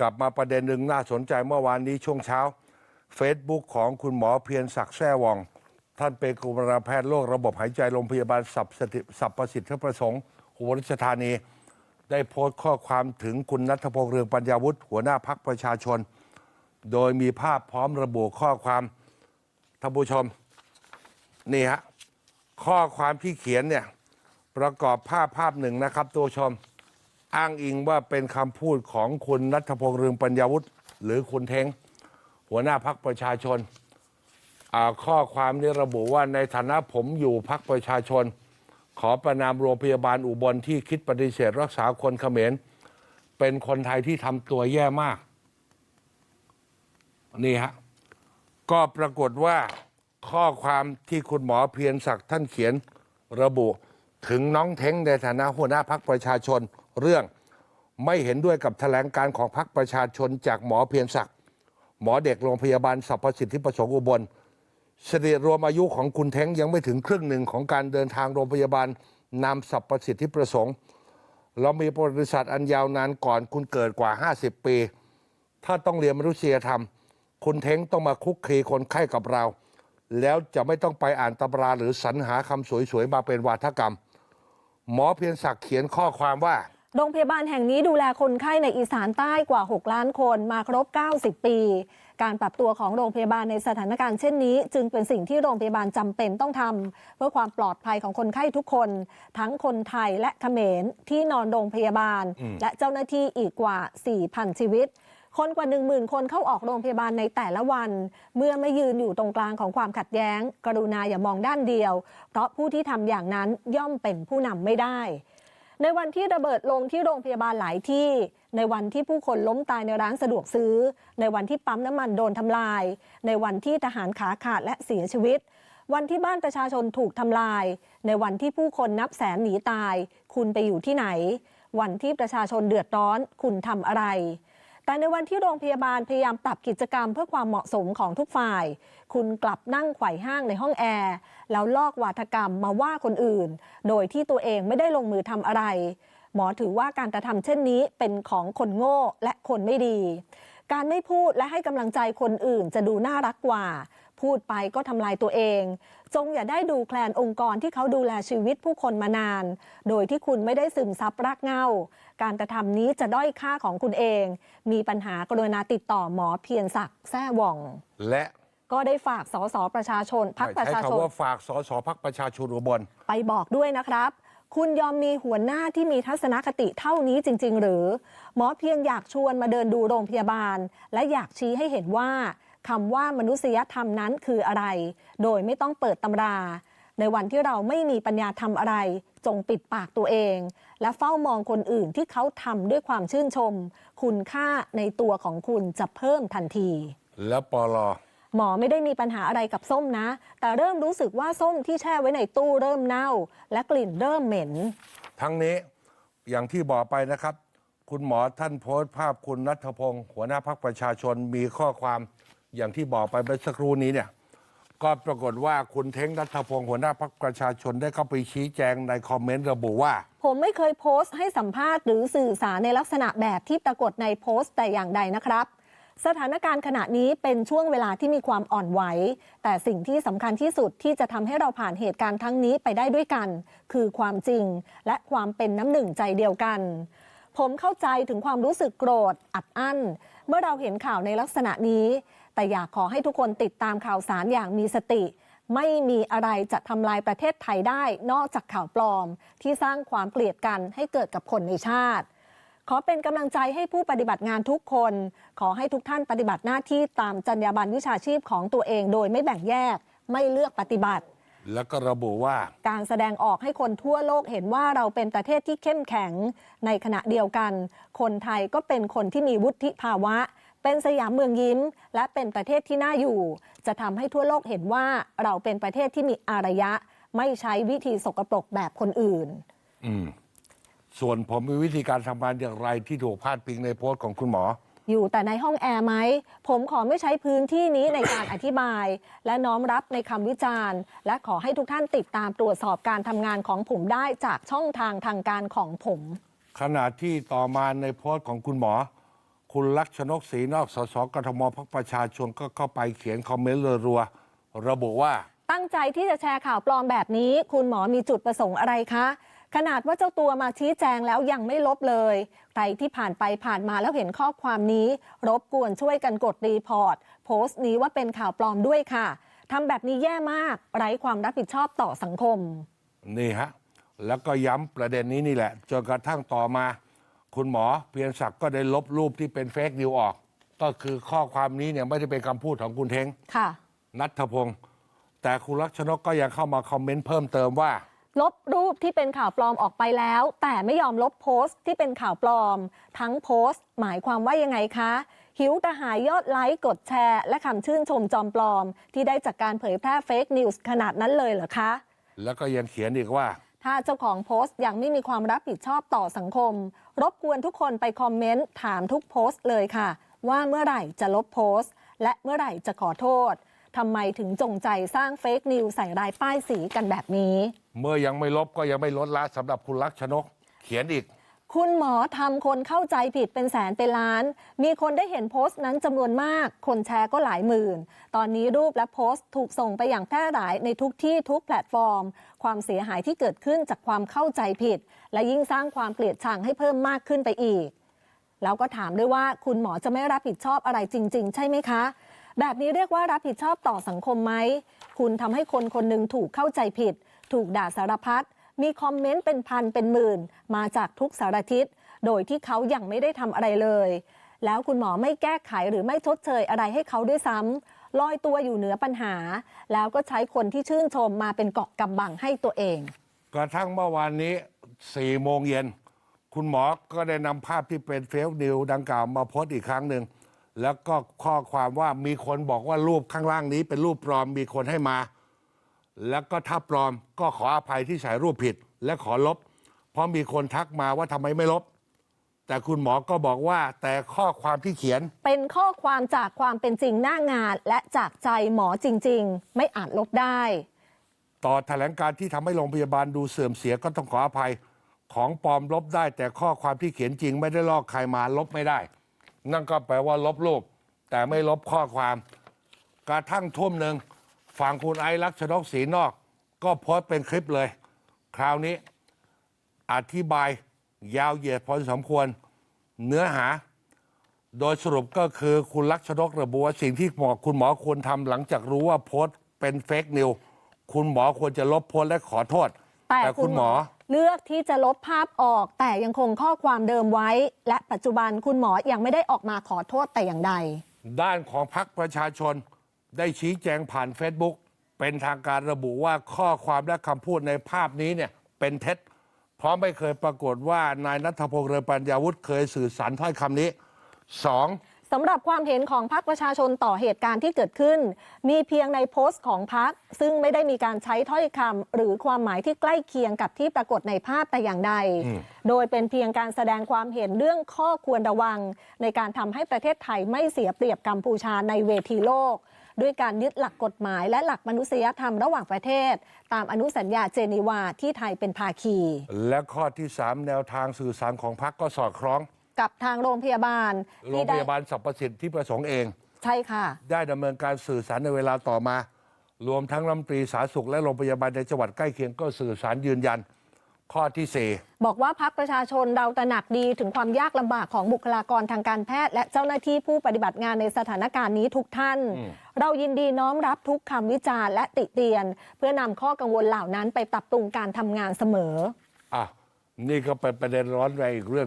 กลับมาประเด็นหนึ่งน่าสนใจเมื่อวานนี้ช่วงเช้า Facebook ของคุณหมอเพียรศักดิ์แซ่วองท่านเป็นกุมารแพทย์โรคระบบหายใจโรงพยาบาลสับสติสับประสิทธิประสงค์อุบลราชธานี ได้โพสต์ข้อความถึงคุณนัทพงษ์เรืองปัญญาวุฒิหัวหน้าพักประชาชน โดยมีภาพพร้อมระบุข้อความท่านผู้ชม นี่ฮะข้อความที่เขียนเนี่ยประกอบภาพภาพหนึ่งนะครับตัวชม อ้างอิงว่าเป็นคำพูดของคุณนัทพงษ์เรืองปัญญาวุฒิหรือคุณเทงหัวหน้าพักประชาชนาข้อความนี้ระบุว่าในฐานะผมอยู่พักประชาชน ขอประนามโรงพยาบาลอุบลที่คิดปฏิเสธรักษาคนเขมร เป็นคนไทยที่ทำตัวแย่มาก นี่ฮะ ก็ปรากฏว่าข้อความที่คุณหมอเพียรศักดิ์ท่านเขียนระบุถึงน้องเท้งในฐานะหัวหน้าพักประชาชน เรื่องไม่เห็นด้วยกับแถลงการของพักประชาชนจากหมอเพียรศักดิ์หมอเด็กโรงพยาบาลสรรพสิทธิประสงค์อุบลสถิติรวมอายุของคุณเท้งยังไม่ถึงครึ่งหนึ่งของการเดินทางโรงพยาบาลนามสรรพสิทธิประสงค์ เรามีประวัติศาสตร์อันยาวนานก่อนคุณเกิดกว่า 50 ปี ถ้าต้องเรียนมนุษยธรรม คุณเท้งต้องมาคุกคีคนไข้กับเรา แล้วจะไม่ต้องไปอ่านตำราหรือสรรหาคำสวยๆมาเป็นวาทกรรม หมอเพียรศักดิ์เขียนข้อความว่า โรงพยาบาลแห่งนี้ดูแลคนไข้ในอีสานใต้กว่า 6 ล้านคนมาครบ 90 ปี การปรับตัวของโรงพยาบาลในสถานการณ์เช่นนี้ จึงเป็นสิ่งที่โรงพยาบาลจำเป็นต้องทำเพื่อความปลอดภัยของคนไข้ทุกคน ทั้งคนไทยและเขมรที่นอนโรงพยาบาล และเจ้าหน้าที่อีกกว่า 4,000 ชีวิตคนกว่า 10,000 คนเข้าออกโรงพยาบาลในแต่ละวัน เมื่อไม่ยืนอยู่ตรงกลางของความขัดแย้ง กรุณาอย่ามองด้านเดียว เพราะผู้ที่ทำอย่างนั้นย่อมเป็นผู้นำไม่ได้ ในวันที่ระเบิดลงที่โรงพยาบาลหลายที่ ในวันที่ผู้คนล้มตายในร้านสะดวกซื้อ ในวันที่ปั๊มน้ำมันโดนทำลาย ในวันที่ทหารขาขาดและเสียชีวิต วันที่บ้านประชาชนถูกทำลาย ในวันที่ผู้คนนับแสนหนีตาย คุณไปอยู่ที่ไหน วันที่ประชาชนเดือดร้อน คุณทำอะไร แต่ในวันที่โรงพยาบาลพยายามปรับกิจกรรมเพื่อความเหมาะสมของทุกฝ่าย คุณกลับนั่งไขว่ห้างในห้องแอร์แล้วลอกวาทกรรมมาว่าคนอื่น โดยที่ตัวเองไม่ได้ลงมือทำอะไร หมอถือว่าการกระทำเช่นนี้เป็นของคนโง่และคนไม่ดี การไม่พูดและให้กำลังใจคนอื่นจะดูน่ารักกว่า พูดไปก็ทำลายตัวเอง จงอย่าได้ดูแคลนองค์กรที่เขาดูแลชีวิตผู้คนมานาน โดยที่คุณไม่ได้ซึมซับรากเหง้า การกระทำนี้จะด้อยค่าของคุณเอง มีปัญหากรุณาติดต่อหมอเพียรศักดิ์แซ่หว่อง และก็ได้ฝากสสประชาชนพักประใช้ชาชนคำว่าฝากสสพักประชาชนอุบลไปบอกด้วยนะครับ คุณยอมมีหัวหน้าที่มีทัศนคติเท่านี้จริง ๆ หรือ หมอเพียงอยากชวนมาเดินดูโรงพยาบาล และอยากชี้ให้เห็นว่า คำว่ามนุษยธรรมนั้นคืออะไร โดยไม่ต้องเปิดตำรา ในวันที่เราไม่มีปัญญาทำอะไร จงปิดปากตัวเอง และเฝ้ามองคนอื่นที่เขาทำด้วยความชื่นชม คุณค่าในตัวของคุณจะเพิ่มทันที และปลหมอไม่ได้มีปัญหาอะไรกับส้มนะ แต่เริ่มรู้สึกว่าส้มที่แช่ไว้ในตู้เริ่มเน่า และกลิ่นเริ่มเหม็น ทั้งนี้อย่างที่บอกไปนะครับ คุณหมอท่านโพสต์ภาพคุณนัทพงศ์หัวหน้าพักประชาชนมีข้อความ อย่างที่บอกไปเมื่อสักครู่นี้เนี่ย ก็ปรากฏว่าคุณเท้งนัทพงศ์หัวหน้าพักประชาชนได้เข้าไปชี้แจงในคอมเมนต์ระบุว่า ผมไม่เคยโพสต์ให้สัมภาษณ์หรือสื่อสารในลักษณะแบบที่ปรากฏในโพสต์แต่อย่างใดนะครับสถานการณ์ขณะนี้เป็นช่วงเวลาที่มีความอ่อนไหว แต่สิ่งที่สำคัญที่สุดที่จะทำให้เราผ่านเหตุการณ์ทั้งนี้ไปได้ด้วยกัน คือความจริงและความเป็นน้ำหนึ่งใจเดียวกัน ผมเข้าใจถึงความรู้สึกโกรธ อัดอั้น เมื่อเราเห็นข่าวในลักษณะนี้ แต่อยากขอให้ทุกคนติดตามข่าวสารอย่างมีสติ ไม่มีอะไรจะทำลายประเทศไทยได้นอกจากข่าวปลอม ที่สร้างความเกลียดกันให้เกิดกับคนในชาติ ขอเป็นกำลังใจให้ผู้ปฏิบัติงานทุกคน ขอให้ทุกท่านปฏิบัติหน้าที่ตามจรรยาบรรณวิชาชีพของตัวเอง โดยไม่แบ่งแยก ไม่เลือกปฏิบัติ แล้วก็ระบุว่า การแสดงออกให้คนทั่วโลกเห็นว่าเราเป็นประเทศที่เข้มแข็ง ในขณะเดียวกัน คนไทยก็เป็นคนที่มีวุฒิภาวะ เป็นสยามเมืองยิ้ม และเป็นประเทศที่น่าอยู่ จะทำให้ทั่วโลกเห็นว่าเราเป็นประเทศที่มีอารยะ ไม่ใช้วิธีสกปรกแบบคนอื่น อืม ส่วนผมมีวิธีการทำงานอย่างไรที่ถูกพาดพิงในโพสต์ของคุณหมอ อยู่แต่ในห้องแอร์ไหม ผมขอไม่ใช้พื้นที่นี้ในการ อธิบาย และน้อมรับในคำวิจารณ์ และขอให้ทุกท่านติดตามตรวจสอบการทำงานของผมได้จากช่องทางทางการของผม ขณะที่ต่อมาในโพสต์ของคุณหมอ คุณลักษณกศรีนอกสสกทมพรรคประชาชนก็เข้าไปเขียนคอมเมนต์รัวๆระบุว่า ตั้งใจที่จะแชร์ข่าวปลอมแบบนี้ คุณหมอมีจุดประสงค์อะไรคะ ขนาดว่าเจ้าตัวมาชี้แจงแล้วยังไม่ลบเลย ใครที่ผ่านไปผ่านมาแล้วเห็นข้อความนี้ รบกวนช่วยกันกดรีพอร์ต โพสต์นี้ว่าเป็นข่าวปลอมด้วยค่ะทำแบบนี้แย่มาก ไร้ความรับผิดชอบต่อสังคม นี่ฮะ แล้วก็ย้ำประเด็นนี้นี่แหละจนกระทั่งต่อมา คุณหมอเพียรศักดิ์ก็ได้ลบรูปที่เป็นเฟกนิวออก ก็คือข้อความนี้เนี่ยไม่ได้เป็นคำพูดของคุณเทงค่ะ นัทพงศ์แต่คุณลักษณกก็ยังเข้ามาคอมเมนต์เพิ่มเติมว่า ลบรูปที่เป็นข่าวปลอมออกไปแล้ว แต่ไม่ยอมลบโพสต์ที่เป็นข่าวปลอม ทั้งโพสต์ หมายความว่ายังไงคะ หิวกระหายยอดไลค์กดแชร์ และคำชื่นชมจอมปลอม ที่ได้จากการเผยแพร่เฟกนิวส์ขนาดนั้นเลยเหรอคะ แล้วก็ยังเขียนอีกว่า ถ้าเจ้าของโพสต์ยังไม่มีความรับผิดชอบต่อสังคม รบกวนทุกคนไปคอมเมนต์ถามทุกโพสต์เลยค่ะ ว่าเมื่อไหร่จะลบโพสต์ และเมื่อไหร่จะขอโทษทำไมถึงจงใจสร้างเฟกนิวใส่รายป้ายสีกันแบบนี้ เมื่อยังไม่ลบก็ยังไม่ลดละสำหรับคุณลักษณกเขียนอีก คุณหมอทำคนเข้าใจผิดเป็นแสนเป็นล้าน มีคนได้เห็นโพสต์นั้นจำนวนมาก คนแชร์ก็หลายหมื่น ตอนนี้รูปและโพสต์ถูกส่งไปอย่างแพร่หลายในทุกที่ทุกแพลตฟอร์ม ความเสียหายที่เกิดขึ้นจากความเข้าใจผิด และยิ่งสร้างความเกลียดชังให้เพิ่มมากขึ้นไปอีก แล้วก็ถามด้วยว่าคุณหมอจะไม่รับผิดชอบอะไรจริง ๆ ใช่ไหมคะ แบบนี้เรียกว่ารับผิดชอบต่อสังคมไหม คุณทำให้คนคนหนึ่งถูกเข้าใจผิด ถูกด่าสารพัด มีคอมเมนต์เป็นพันเป็นหมื่น มาจากทุกสารทิศ โดยที่เขายังไม่ได้ทำอะไรเลย แล้วคุณหมอไม่แก้ไขหรือไม่ชดเชยอะไรให้เขาด้วยซ้ำลอยตัวอยู่เหนือปัญหา แล้วก็ใช้คนที่ชื่นชมมาเป็นเกาะกำบังให้ตัวเอง กระทั่งเมื่อวานนี้4โมงเย็นคุณหมอก็ได้นำภาพที่เป็นเฟลนิวดังกล่าวมาโพสต์อีกครั้งหนึ่งแล้วก็ข้อความว่ามีคนบอกว่ารูปข้างล่างนี้เป็นรูปปลอมมีคนให้มา แล้วก็ถ้าปลอมก็ขออภัยที่ใส่รูปผิดและขอลบ เพราะมีคนทักมาว่าทำไมไม่ลบ แต่คุณหมอก็บอกว่าแต่ข้อความที่เขียน เป็นข้อความจากความเป็นจริงหน้างาน และจากใจหมอจริง ๆ ไม่อาจลบได้ ต่อแถลงการที่ทำให้โรงพยาบาลดูเสื่อมเสียก็ต้องขออภัยของปลอมลบได้ แต่ข้อความที่เขียนจริง ไม่ได้ลอกใครมาลบไม่ได้ นั่นก็แปลว่าลบรูปแต่ไม่ลบข้อความ กระทั่งทุ่มหนึ่ง ฝั่งคุณไอซ์ลักษณกศรีนอก ก็โพสต์เป็นคลิปเลย คราวนี้อธิบายยาวเหยียดพอสมควรเนื้อหา โดยสรุปก็คือคุณลักษณกระบุว่าสิ่งที่หมอคุณหมอควรทำหลังจากรู้ว่าโพสต์เป็นเฟกนิวคุณหมอควรจะลบโพสต์และขอโทษ แต่คุณหมอเลือกที่จะลบภาพออก แต่ยังคงข้อความเดิมไว้ และปัจจุบันคุณหมอยังไม่ได้ออกมาขอโทษแต่อย่างใด ด้านของพรรคประชาชน ได้ชี้แจงผ่านเฟซบุ๊กเป็นทางการระบุว่าข้อความและคำพูดในภาพนี้เนี่ยเป็นเท็จ เพราะไม่เคยปรากฏว่านายนัทพงษ์เรืองปัญญาวุฒิเคยสื่อสารถ้อยคำนี้สองสำหรับความเห็นของพรรคประชาชนต่อเหตุการณ์ที่เกิดขึ้น มีเพียงในโพสต์ของพรรคซึ่งไม่ได้มีการใช้ถ้อยคำหรือความหมายที่ใกล้เคียงกับที่ปรากฏในภาพแต่อย่างใด โดยเป็นเพียงการแสดงความเห็นเรื่องข้อควรระวัง ในการทำให้ประเทศไทยไม่เสียเปรียบกัมพูชาในเวทีโลก ด้วยการยึดหลักกฎหมายและหลักมนุษยธรรมระหว่างประเทศ ตามอนุสัญญาเจนีวาที่ไทยเป็นภาคี และข้อที่สามแนวทางสื่อสารของพรรคก็สอดคล้องกับทางโรงพยาบาลโรงที่พได้ยาบาลสรรพสิทธิประสงค์เอง ใช่ค่ะ ได้ดำเนินการสื่อสารในเวลาต่อมา รวมทั้งรัฐมนตรีสาธารณสุขและโรงพยาบาลในจังหวัดใกล้เคียงก็สื่อสารยืนยัน ข้อที่สี่บอกว่าพักประชาชนเราตระหนักดีถึงความยากลำบากของบุคลากรทางการแพทย์ และเจ้าหน้าที่ผู้ปฏิบัติงานในสถานการณ์นี้ทุกท่าน เรายินดีน้อมรับทุกคำวิจารณ์และติเตียน เพื่อนำข้อกังวลเหล่านั้นไปปรับปรุงการทำงานเสมออะนี่ก็เป็นประเด็นร้อนแรงอีกเรื่อง